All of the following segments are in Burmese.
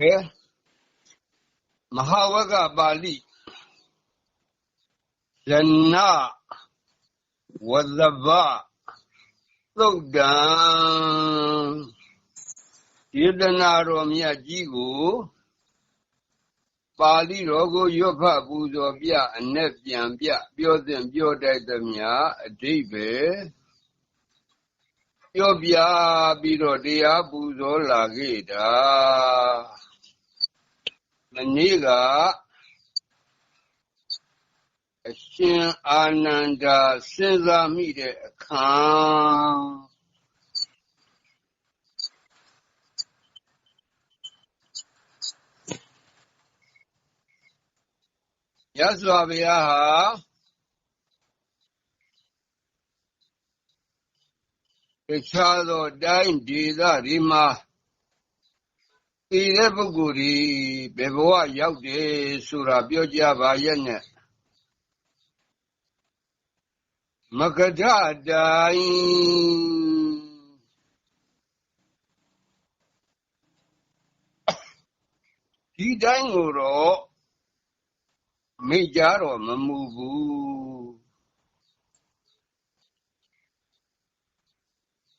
ဘေမဟာဝကပါဠိဇနဝဇဘသုတ်တံယေတနာတော်မြတ်ကြီးကိုပါဠိတော်ကိုရွတ်ဖတ်ပူဇော်ပြအ내ပြန်ပြပြောသင်ပြောတတ်သမျှအဓိပ္ပာယ် ပြောပြပြီးတော့တရားပူဇော်လာခဲ့တာမနေ့ကအရှင်အာနန္ဒာစဉ်းစားမိတဲ့အခါရသော်ဘုရားဟာ တခြားသောတိုင်းဒေသတွေမှာဒီတဲ့ပုဂ္ဂိုလ်ဒီဘယ်ဘဝရောက်တယ်ဆိုတာပြောကြပါရဲ့နဲ့မကထတိုင်းဒီတိုင်းကိုတော့မိကြတော့မမူဘူး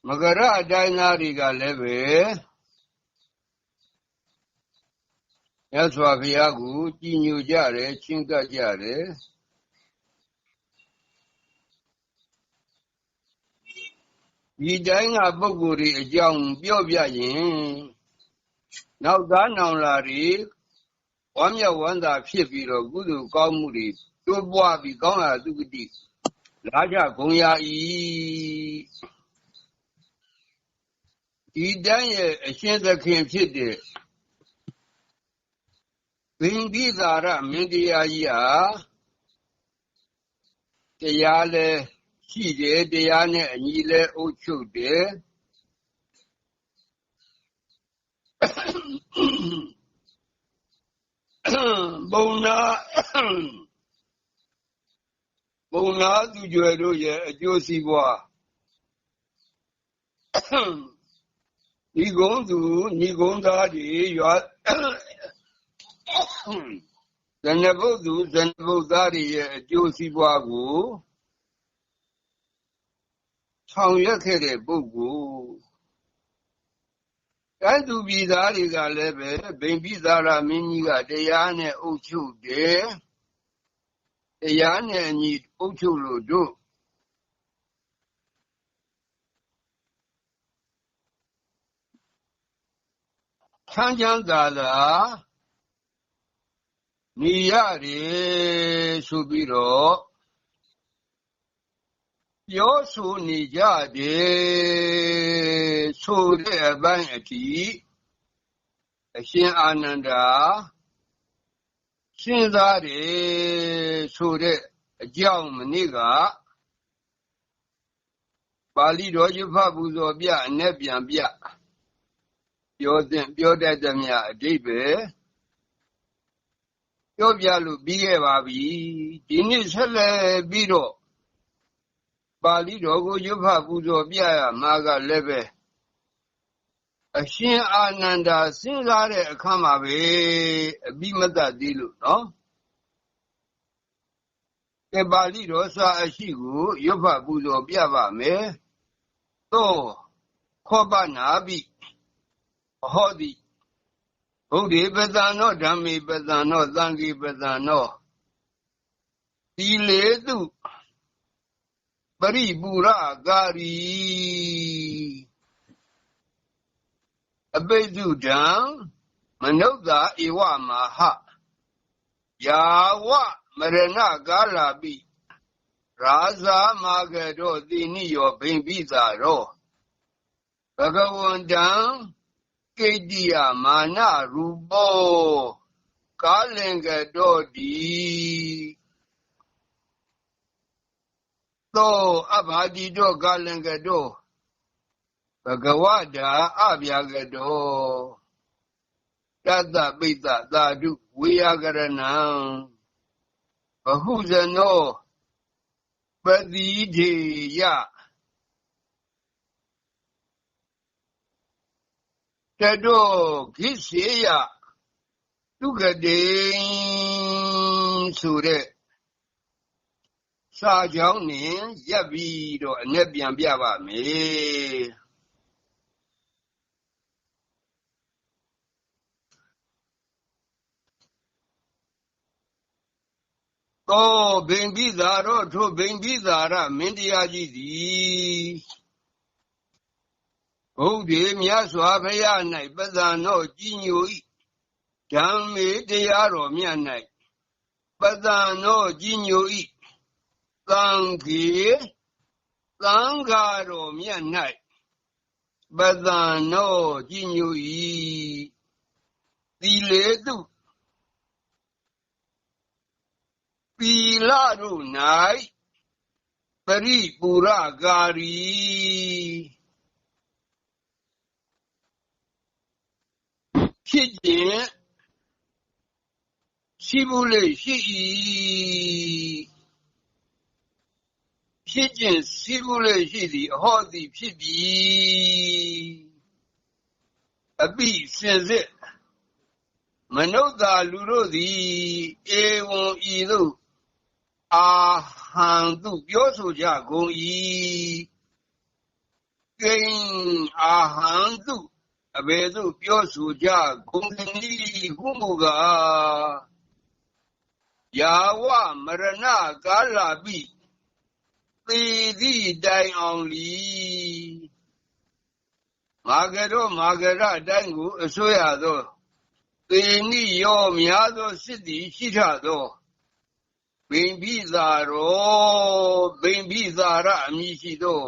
မကရအတိုင်းသားတွေကလည်းပဲရသော်ဘုရားကိုကြည်ညိုကြတယ်ချင်းကပ်ကြတယ်ဒီတိုင်းကပုဂ္ဂိုလ်တွေအကြောင်းပြောပြရင်နောက်သားနောင်လာတွေဝမ်းမြောက်ဝမ်းသာဖြစ်ပြီးတော့ကုသိုလ်ကောင်းမှုတွေတိုးပွားပြီးကောင်းလာသုဂတိလာကြဂုံရာဤ ဒီတိုင်းရဲ့အရှင်သခင်ဖြစ်တဲ့ဘိန္ဒီသာရမင်းတရားကြီးဟာတရားလဲရှိတယ်တရားနဲ့အညီလဲအုပ်ချုပ်တယ်ဘုံနာဘုံနာသူကျွယ်တို့ရဲ့အကျိုးစီးပွား ညီကုန်းသူညီကုန်းသားတွေရွာဇဏဗုဒ္ဓဇဏဗုဒ္ဓသားတွေရဲ့အကျိုးစီးပွားကိုဆောင်ရွက်ခဲ့တဲ့ပုဂ္ဂိုလ်တိုင်းသူပြည်သားတွေကလည်းပဲဗိမ္ပိသာရမင်းကြီးကတရားနဲ့အုပ်ချုပ်တယ်တရားနဲ့အညီအုပ်ချုပ်လို့တို့ ချမ်းချမ်းသာသာနေရတယ်ဆိုပြီးတော့ပြောဆိုနေကြတယ်ဆိုတဲ့အပိုင်းအထိအရှင်အာနန္ဒာစဉ်းစားတယ်ဆိုတဲ့အကြောင်းမနေ့ကပါဠိတော်ရွတ်ဖတ်ပူဇော်ပြအ내ပြန်ပြ ပြောတဲ့ပြောတတ်သမျှအဓိပ္ပာယ်ပြောပြလို့ပြီးခဲ့ပါပြီဒီနေ့ဆက်လက်ပြီးတော့ပါဠိတော်ကိုရွတ်ဖတ်ပူဇော်ပြရမှာကလည်းပဲအရှင်အာနန္ဒာစဉ်းစားတဲ့အခါမှာပဲအပြီးမတတ်သေးလို့နော်ကဲပါဠိတော်စာအရှိကိုရွတ်ဖတ်ပူဇော်ပြပါမယ်သောခောပနာပိ ဟောတိဘုဒ္ဓေပဇာနောဓမ္မေပဇာနောသံဃေပဇာနောသီလေတုပရိပူရကာရီအပိစုဒံမနုဿာဧဝမဟာယာဝမရဏကာလာပိရာဇာမာကတောတိနိယောဘိမ္ပိသာရောဘဂဝန္တံ ကိတ္တိယမာနရူပောကာလင်္ကတောတိသောအဘာတိတောကာလင်္ကတောဘဂဝတာအဗျာကတောတတပိတသာဓုဝေယကရဏံဘဟုဇနောပတိဒေယ တတောခိစေယဒုက္ခတေဆိုတဲ့စာကြောင်းနဲ့ရပ်ပြီးတော့အ내ပြန်ပြပါမယ်သောဘိံပိသာတော့ထိုဘိံပိသာရမင်းတရားကြီးသည် ဘုဒ္ဓေမြတ်စွာဘုရား၌ပဇံတော်ကြီးညို၏ဓမ္မေတရားတော်မြတ်၌ပဇံတော်ကြီးညို၏သံဃေသံဃာတော်မြတ်၌ပဇံတော်ကြီးညို၏သီလေတုပီလတို့၌ပရိပူရကာရီ ဖြစ်ခြင်းရှိဘူးလေရှိ၏ဖြစ်ခြင်းရှိဘူးလေရှိသည်အဟောသည်ဖြစ်ပြီအပိစင်စစ်မနုဿာလူတို့သည်ဧဝံဤသို့အာဟံသူပြောဆိုကြကုန်၏ကိဉ္အာဟံသူ အဘယ်သို့ပြောဆိုကြကုန်သနည်းဟုမူကားယာဝမရဏကာလပိသေသည့်တိုင်အောင်လီမာဂရောမာဂရအတိုင်းကိုအစိုးရသောသေနိယောများသောစစ်သည်ရှိထသောဘိမ့်ပိသာရောဘိမ့်ပိသာရအမည်ရှိသော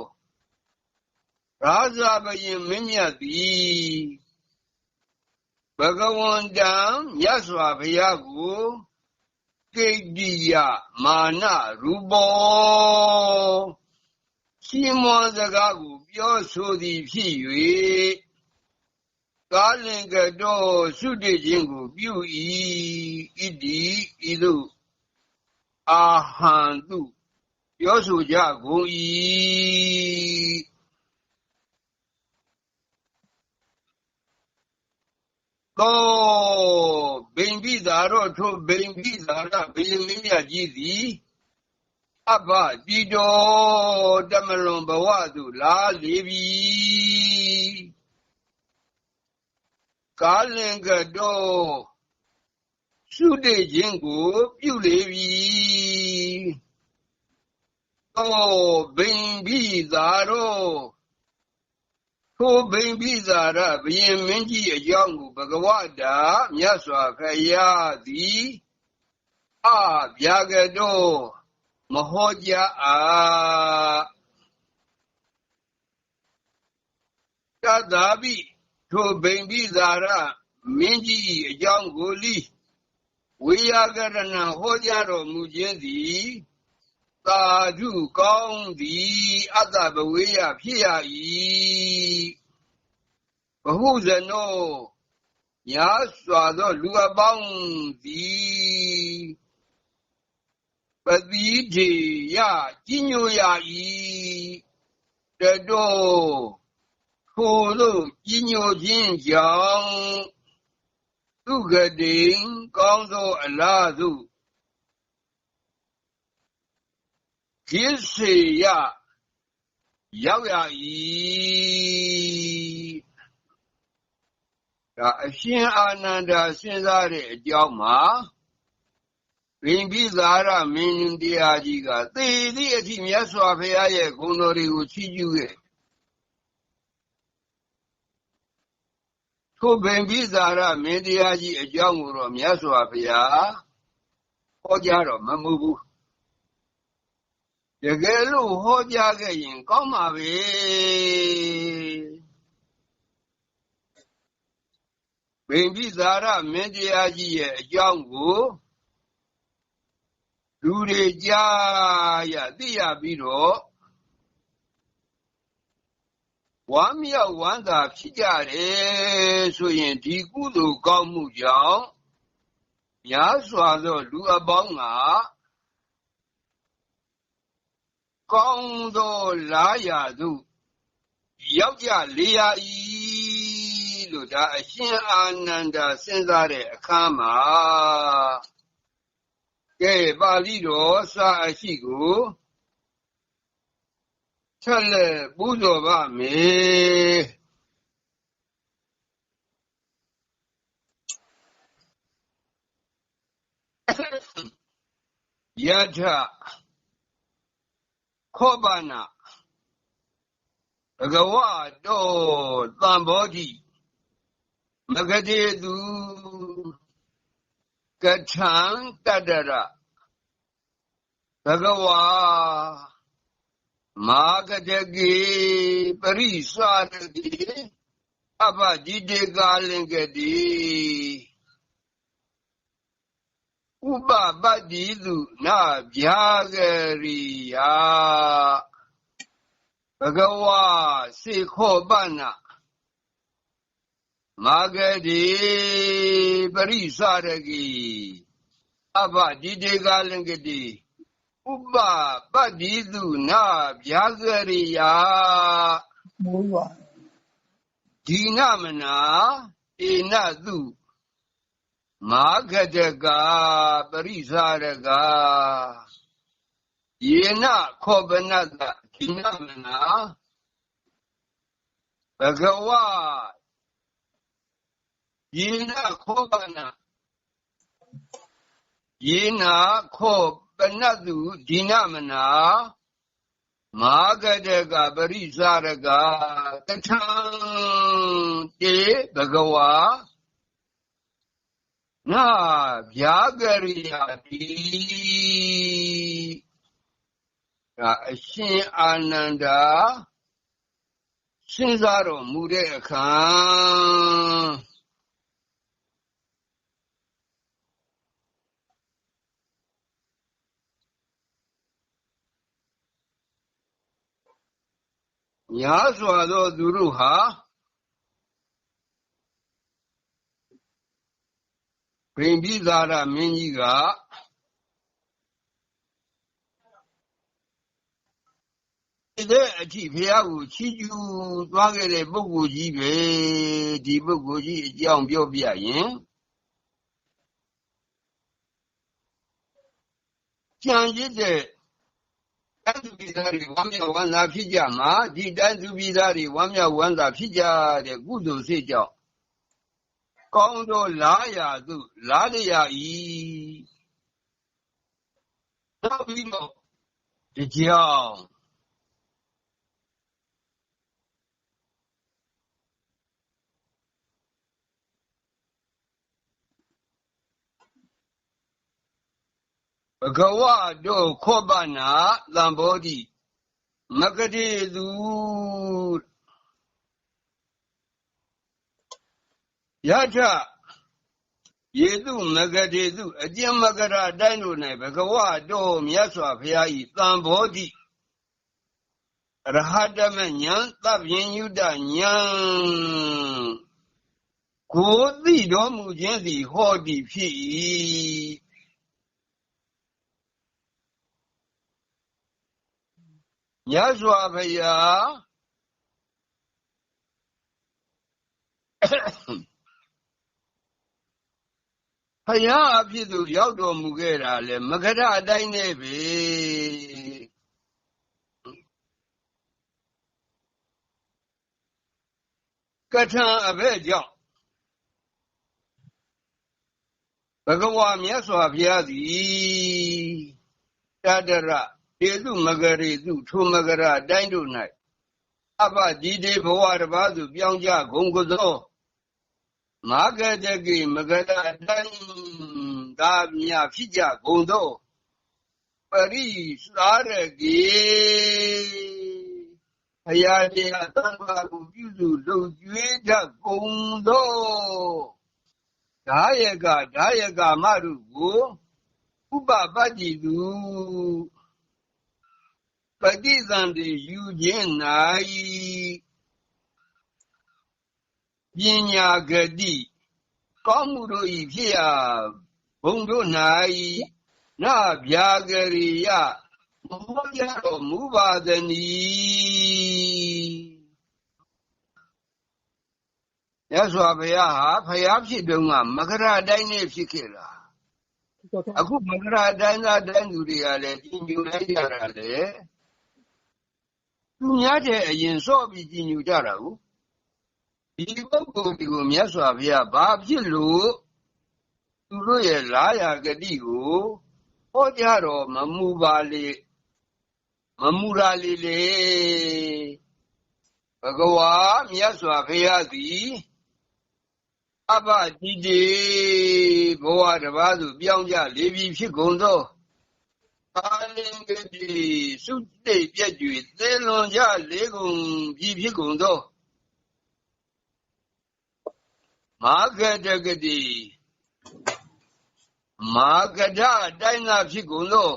ရာဇာဘယင်မင်းမြတ်သည်ဘဂဝန္တံမြတ်စွာဘုရားကိုကိတ္တိယမာနရူပောရှိမောစကားကိုပြောဆိုသည်ဖြစ်၍ကာလင်ကတော်သုတေခြင်းကိုပြု၏ဣတိဤသို့အာဟံတုပြောဆိုကြကုန်၏ သောဘိံပိသာတော့ထိုဘိံပိသာရဘိယမင်းမြတ်ကြီးသည်အဘတိတော်တမလွန်ဘဝသို့လာလေပြီကာလင်ကတော်ရှုတေခြင်းကို ပြုလေပြီ။သောဘိံပိသာရော ထိုဘိံပိသာရဘယင်မင်းကြီးအကြောင်းကိုဘဂဝတာမြတ်စွာဘုရားသည်အဗျာကတော်မဟောကြားအားတသာပိထိုဘိံပိသာရမင်းကြီးအကြောင်းကိုလိဝေယကရဏဟောကြားတော်မူခြင်းသည် သာဓုကောင်းသည် အတ္တဘဝေယဖြစ်ရ၏ဘဟုဇနောညာစွာသောလူအပေါင်းသည်ပတိထေယကြီးညိုရ၏တတော်ထိုသို့ကြီးညိုခြင်းကြောင့်သူကတိံကောင်းသောအလားသို့ ကိစေယရောက်ရ၏ဒါအရှင်အာနန္ဒာစဉ်းစားတဲ့အကြောင်းမှာဘိပိသာရမင်းတရားကြီးကသေသည့်အထိမြတ်စွာဘုရားရဲ့ဂုဏ်တော်တွေကိုချီးကျူးခဲ့ထိုဗင်ပိဇာရမင်းတရားကြီးအကြောင်းကိုတော့မြတ်စွာဘုရားဟောကြားတော့မမှုဘူး တကယ်လို့ဟောကြားခဲ့ရင် ကောင်းပါပဲဗင်ပိဇာရမင်းတရားကြီးရဲ့အကြောင်းကိုလူတွေကြားရသိရပြီးတော့ဝမ်းမြောက်ဝမ်းသာဖြစ်ကြတယ်ဆိုရင်ဒီကုသိုလ်ကောင်းမှုကြောင့်များစွာသောလူအပေါင်းက ကောင်းသောလားရာသို့ရောက်ကြလေရ၏လို့ဒါအရှင်အာနန္ဒာစဉ်းစားတဲ့အခါမှာကဲပါဠိတော်စာအရှိကိုဆက်လက်ပူဇော်ပါမယ်ယထ ခောပနာဘဂဝတောသံဘောဓိမဂတိတုကထံတတရဘဂဝါမာဂတကေပရိစာတတိအပတိတေကာလင်ကတိ ဥပပတ္တိသူနဗျာဂရိယာဘဂဝါစေခောပနာမာဂတိပရိစာရကိအဘဒီတေကလင်္ကတိဥပပတ္တိသူနာဗျာဂရိယာမိုးရွာဒီနမနာဧနသူ မာဂတကပရိစာရကယေနခောပနတဒီနမနာဘဂဝါယေနခောပနယေနခောပနတုဒီနမနာမာဂတကပရိစာရကတထံတေဘဂဝါ နာဗျာကရိယာတိဒါအရှင်အာနန္ဒာစဉ်းစားတော်မူတဲ့အခါညာစွာသောသူတို့ဟာ ဗိမ္ပိသာရမင်းကြီးကတဲ့အထိဖះကိုချီးကျူးသွားခဲ့တဲ့ပုဂ္ဂိုလ်ကြီးပဲဒီပုဂ္ဂိုလ်ကြီးအကြောင်းပြောပြရင်ကြံရစ်တဲ့တန်သူပြည်သားတွေဝမ်းမြောက်ဝမ်းသာဖြစ်ကြမှာဒီတန်သူပြည်သားတွေဝမ်းမြောက်ဝမ်းသာဖြစ်ကြတဲ့ကုသိုလ်စိတ်ကြောင့် ကောင်းသောလားရာသို့လားလျာဤနောက်ပြီးတော့ဒီကြောင်ဘဂဝတောခောပနာသံဘောတိမကတိသူ ယထယေတုမဂတိတုအကျင့်မကရအတိုင်းတို့၌ဘဂဝတောမြတ်စွာဘုရားဤသံဘောတိရဟတမဉာဏ်သဗ္ဗညုတဉာဏ်ကိုသိတော်မူခြင်းသည်ဟောတိဖြစ်၏မြတ်စွာဘုရား ဖယားအဖြစ်သူရောက်တော်မူခဲ့တာလေမကရအတိုင်းနဲ့ပဲကထံအဘဲ့ကြောင့်ဘဂဝါမြတ်စွာဘုရားသည်တတရတေသူမဂရေသူထိုမဂရအတိုင်းတို့၌အပဒီတေဘဝတစ်ပါးသူပြောင်းကြဂုံကသော မာဂတကိမဂတတံသာမြဖြစ်ကြကုန်သောပရိစာရကေဘုရားတရားသံဃာကိုပြုစုလုပ်ကျွေးတတ်ကုန်သောဒါယကဒါယကမတို့ကိုဥပပတ္တိသူပฏิသန္တိယူခြင်း၌ ပညာဂတိကောင်းမှုတို့ဤဖြစ်ရာဘုံတို့၌နဗျာဂရိယမောရတော်မူပါသနီမြတ်စွာဘုရားဟာဖယားဖြစ်တုန်းကမကရတိုင်းနဲ့ဖြစ်ခဲ့တာအခုမကရတိုင်းသားတိုင်းသူတွေကလည်းကြည်ညိုလိုက်ကြတာလေသူများတဲ့အရင်စော့ပြီးကြည်ညိုကြတာကို ဒီပုဂ္ဂိုလ်ဒီကို မြတ်စွာဘုရား ဘာဖြစ်လို့ သူတို့ရဲ့ လာယာဂတိကို ဟောကြားတော်မမူပါလေ မမူရာလေလေဘဂဝါမြတ်စွာဘုရားသည် အဘတိတိဘဝတစ်ပါးသို့ပြောင်းကြလေပြီဖြစ်ကုန်သောအာလင်ကတိစုတိတ်ပြည့်ကျွေသေလွန်ကြလေကုန်ပြီဖြစ်ကုန်သော မာဂတကတိမာဂဒအတိုင်းသာဖြစ်ကုန်သော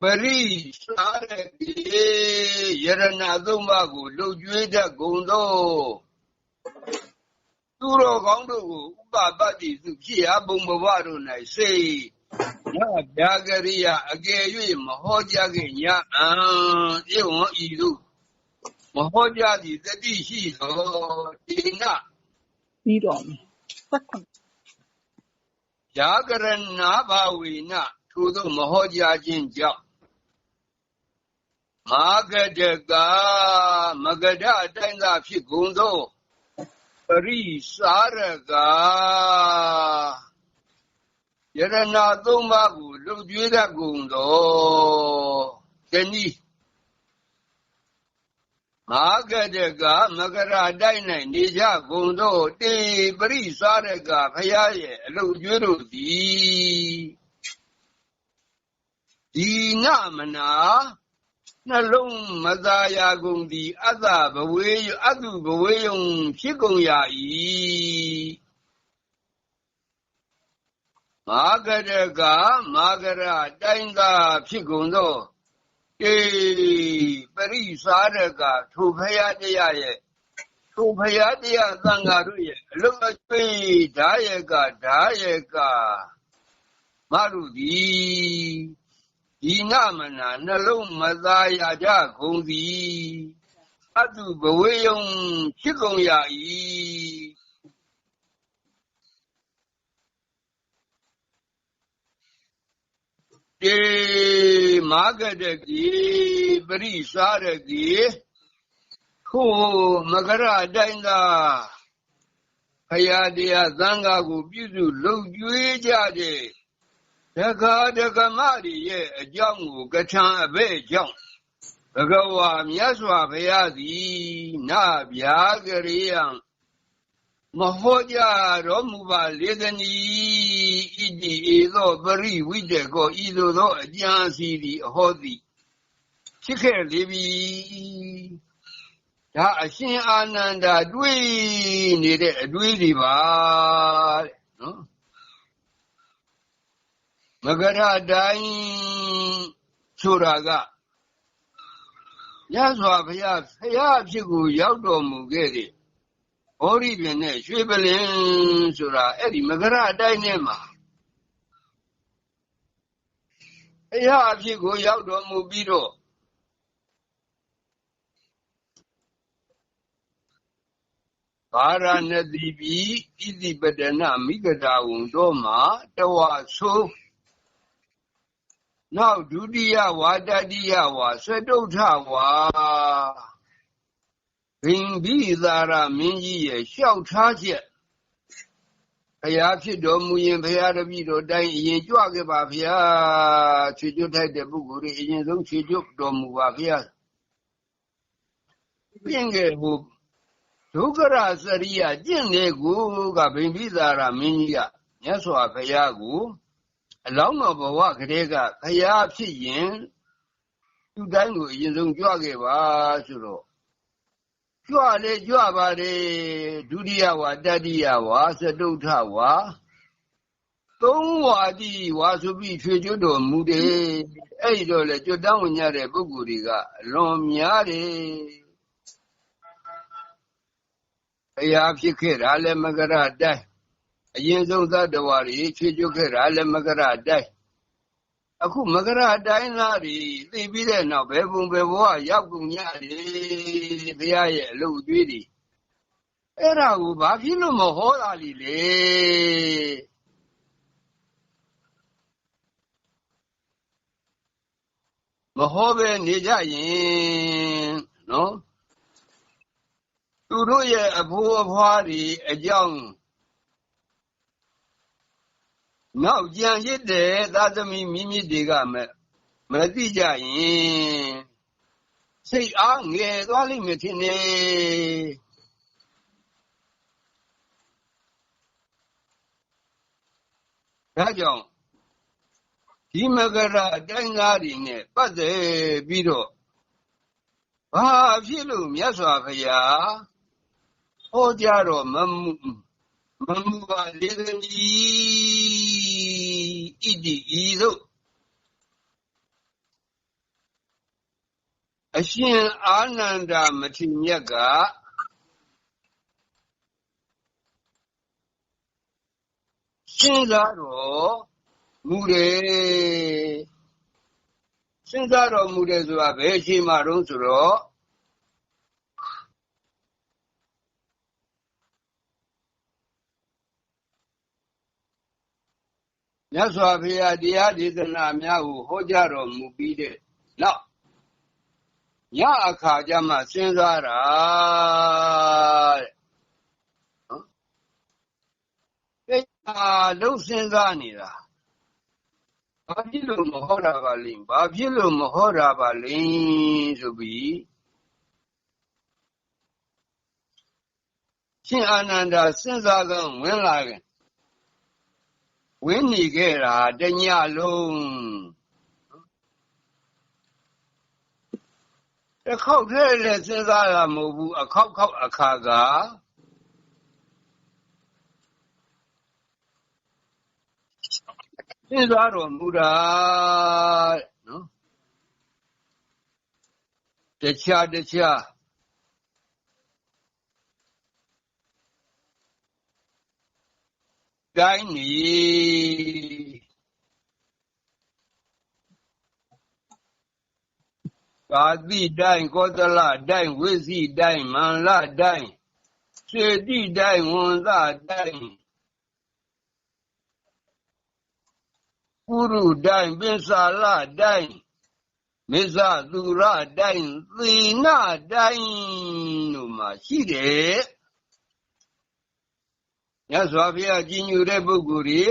ပရိစာရတိယရဏသုံးပါးကိုလှုပ်ကြွေးတတ်ကုန်သောသူတော်ကောင်းတို့ကိုဥပပတ္တိစုဖြစ်ရာဘုံဘဝတို့၌စေညဗျာကရိယအကယ်၍မဟောကြားခင်ညအံဧဝံဤသို့ မဟောကြားသည့်တတိရှိသောဒီနပြီးတော့မယ်ဆက်ခွန်ယာကရဏဘာဝေနထိုသို့မဟောကြားခြင်းကြောင့်မာဂဒကမဂဒအတိုင်းသာဖြစ်ကုန်သောပရိစာရကယရဏသုံးပါးကိုလှုပ်ကြွေးတတ်ကုန်သောတနည်း မာဂဒကမကရတိုင်း၌နေကြကုန်သောတေပရိစာရကဖရာရဲ့အလုတ်ကျွေးတို့သည်ဒီနမနာနှလုံးမသာယာကုန်သည်အတ္တဘဝေယအတုဘဝေယုံဖြစ်ကုန်ရ၏မာဂရကမာဂရတိုင်းသာဖြစ်ကုန်သောေ ပရိစာရကထိုဖယားတရားရဲ့ထိုဖယားတရားသံဃာတို့ရဲ့အလုံးအကျွေးဓာယကဓာယကမရုသည်ဒီနမနာနှလုံးမသာရကြကုန်သည်အတုဘဝေယုံဖြစ်ကုန်ရ၏ တေမာဂတတိပရိစာရတိခိုမကရအတိုင်းသာဖယားတရားသံဃာကို ပြုစုလုံကျွေးကြတဲ့တက္ကဒကမတွေရဲ့အကြောင်းကိုကထံအဘဲ့ကြောင့်ဘဂဝါမြတ်စွာဘုရားသည်နဗျာကရိယံ မဟောကြားတော်မူပါလေသနီဣတိဧသောပရိဝိတကောဤသို့သောအကျမ်းစီသည်အဟောသည်ဖြစ်ခဲ့လေပြီဒါအရှင်အာနန္ဒာတွေးနေတဲ့အတွေးတွေပါတဲ့နော်မကရတိုင်းဆိုတာကရသော်ဘုရားဖရာအဖြစ်ကိုရောက်တော်မူခဲ့တဲ့ ဘောရိပင်နဲ့ရွှေပလင်ဆိုတာအဲ့ဒီမကရအတိုင်းထဲမှာဖရာအဖြစ်ကိုရောက်တော်မူပြီးတော့ဘာရဏတိပိဣတိပတနာမိဂတာဝံတို့မှာတဝဆိုးနောက်ဒုတိယဝါတတိယဝါသတုထဝါ ဘင်ဘိသာရမင်းကြီးရဲ့လျှောက်ထားချက်ဘုရားဖြစ်တော်မူရင်ဘုရားတပည့်တော်တိုင်းအရင်ကြွခဲ့ပါဗျာခြေကျွတ်ထိုက်တဲ့ပုဂ္ဂိုလ်တွေအရင်ဆုံးခြေကျွတ်တော်မူပါဗျာပြင်ခဲ့ဟိုဒုက္ခရစရိယကျင့်တဲ့ကိုကဗိမ္ပိသာရမင်းကြီးကမြတ်စွာဘုရားကိုအလောင်းတော်ဘဝကလေးကဘုရားဖြစ်ရင်သူတိုင်းကိုအရင်ဆုံးကြွခဲ့ပါဆိုတော့ ကြွလေကြွပါလေဒုတိယဝါတတိယဝါသတုထဝါသုံးဝါတိဝါဆိုပြီးဖြေကျွတ်တော်မူတယ်အဲ့ဒီတော့လေကျွတ်တန်းဝင်ရတဲ့ပုဂ္ဂိုလ်တွေကအလွန်များတယ်ဘုရားဖြစ်ခဲ့တာလည်းမကရတိုင်းအရင်ဆုံးသတ္တဝါတွေဖြေကျွတ်ခဲ့တာလည်းမကရတိုင်းအခုမကရတိုင်းသားတွေသိပြီးတဲ့နောက်ဘယ်ပုံဘယ်ဘဝရောက်ကုန်ကြတယ် ဘုရားရဲ့အလုပ်အကျွေးတွေအဲ့ဒါကိုဘာဖြစ်လို့မဟောတာလီလေမဟောပဲနေကြရင်နော်သူတို့ရဲ့အဖိုးအဖွားတွေအကြောင်းနောက်ကြံရစ်တဲ့သာသမီမိမိတွေကမမသိကြရင် စိတ်အားငယ်သွားလိမ့်မယ်ထင်တယ်ဒါကြောင့်ဒီမကရအတိုင်းသားတွေနဲ့ပတ်သက်ပြီးတော့ဘာဖြစ်လို့မြတ်စွာဘုရားဟောကြားတော့မမှုမမှုပါလေသနီဣတိဤသို့ အရှင်အာနန္ဒမထေမြတ်ကစဉ်းစားတော့မူတယ်စဉ်းစားတော်မူတယ်ဆိုတာဘယ်အချိန်မှတော့ဆိုတော့မြတ်စွာဘုရားတရားဒေသနာများကိုဟောကြားတော်မူပြီးတဲ့နောက် ညအခါကျမှစဉ်းစားတာတဲ့နော်အဲ့ဒါလုံးစဉ်းစားနေတာဘာဖြစ်လို့မဟောတာပါလိမ့်ဘာဖြစ်လို့မဟောတာပါလိမ့်ဆိုပြီးရှင်အာနန္ဒာစဉ်းစားကဝင်လာတယ်ဝင်းနေခဲ့တာတညလုံး တစ်ခေါက်တည်းလည်းစဉ်းစားရမဟုတ်ဘူးအခေါက်ခေါက်အခါကစဉ်းစားတော်မူတာနော်တခြားတခြားတိုင်းနေ ကာတိတိုင်းကောသလတိုင်းဝိစီတိုင်းမန္လတိုင်းစေတိတိုင်းဝန်သတိုင်းပုရုတိုင်းပိစ္ဆာလတိုင်းမေဇသူရတိုင်းသေနတိုင်းတို့မှာရှိတယ်မြတ်စွာဘုရားကြီးညိုတဲ့ပုဂ္ဂိုလ်တွေ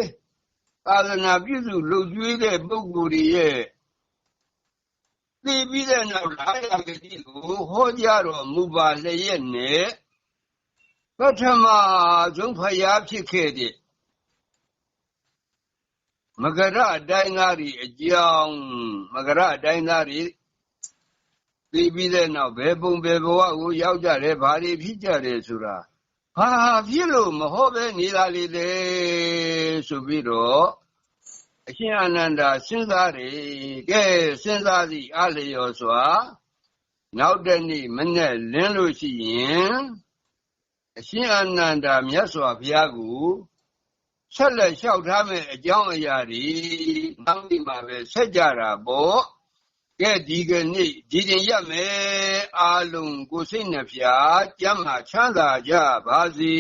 သာသနာပြုစုလှုပ်ကြွေးတဲ့ပုဂ္ဂိုလ်တွေရဲ့ သိပြီးတဲ့နောက်လာရဂတိကို ဟောကြားတော်မူပါလျက်နဲ့ ပထမဆုံးဖျားဖြစ်ခဲ့တဲ့မကရအတိုင်းသားတွေအကြောင်းမကရအတိုင်းသားတွေသိပြီးတဲ့နောက်ဘယ်ပုံဘယ်ဘဝကိုရောက်ကြတယ်ဘာတွေဖြစ်ကြတယ်ဆိုတာဟာဖြစ်လို့မဟုတ်ပဲနေတာလေလေဆိုပြီးတော့ အရှင်အာနန္ဒာစဉ်းစားတယ်ကဲစဉ်းစားစီအလျော်စွာ နောက်တနေ့မနဲ့လင်းလို့ရှိရင်အရှင်အာနန္ဒာမြတ်စွာဘုရားကိုဆက်လက်လျှောက်ထားမဲ့အကြောင်းအရာတွေနောက်ဒီမှာပဲဆက်ကြတာပေါ့ကဲဒီကနေ့ဒီတင်ရမယ်အာလုံးကိုစိတ်နှဖျားကျမ်းမာချမ်းသာကြပါစေ